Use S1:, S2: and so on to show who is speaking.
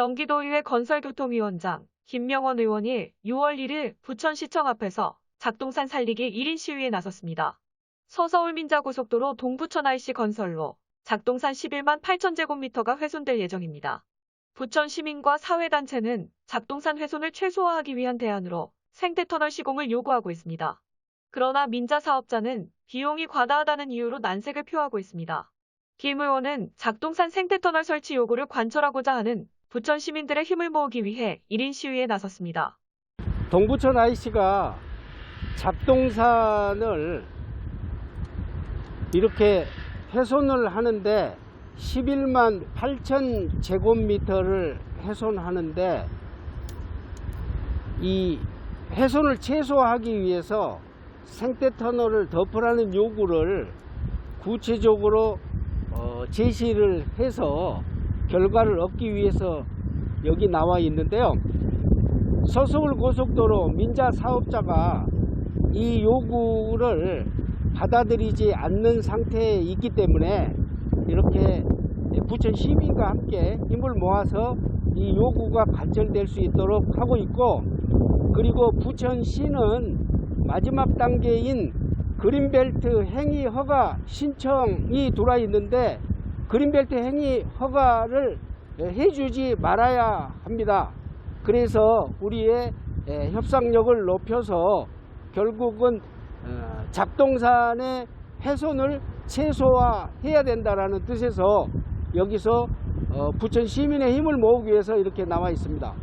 S1: 경기도의회 건설교통위원장 김명원 의원이 6월 1일 부천시청 앞에서 작동산 살리기 1인 시위에 나섰습니다. 서서울 민자고속도로 동부천 IC 건설로 작동산 11만 8천 제곱미터가 훼손될 예정입니다. 부천 시민과 사회단체는 작동산 훼손을 최소화하기 위한 대안으로 생태터널 시공을 요구하고 있습니다. 그러나 민자 사업자는 비용이 과다하다는 이유로 난색을 표하고 있습니다. 김 의원은 작동산 생태터널 설치 요구를 관철하고자 하는 부천 시민들의 힘을 모으기 위해 1인 시위에 나섰습니다.
S2: 동부천 IC가 작동산을 이렇게 훼손을 하는데 11만 8천 제곱미터를 훼손하는데 이 훼손을 최소화하기 위해서 생태 터널을 덮으라는 요구를 구체적으로 어, 제시를 해서 결과를 얻기 위해서 여기 나와 있는데요. 서서울 고속도로 민자 사업자가 이 요구를 받아들이지 않는 상태에 있기 때문에 이렇게 부천 시민과 함께 힘을 모아서 이 요구가 관철될 수 있도록 하고 있고 그리고 부천시는 마지막 단계인 그린벨트 행위 허가 신청이 들어와 있는데 그린벨트 행위 허가를 해주지 말아야 합니다. 그래서 우리의 에, 협상력을 높여서 결국은 어, 작동산의 훼손을 최소화해야 된다라는 뜻에서 여기서 어, 부천 시민의 힘을 모으기 위해서 이렇게 나와 있습니다.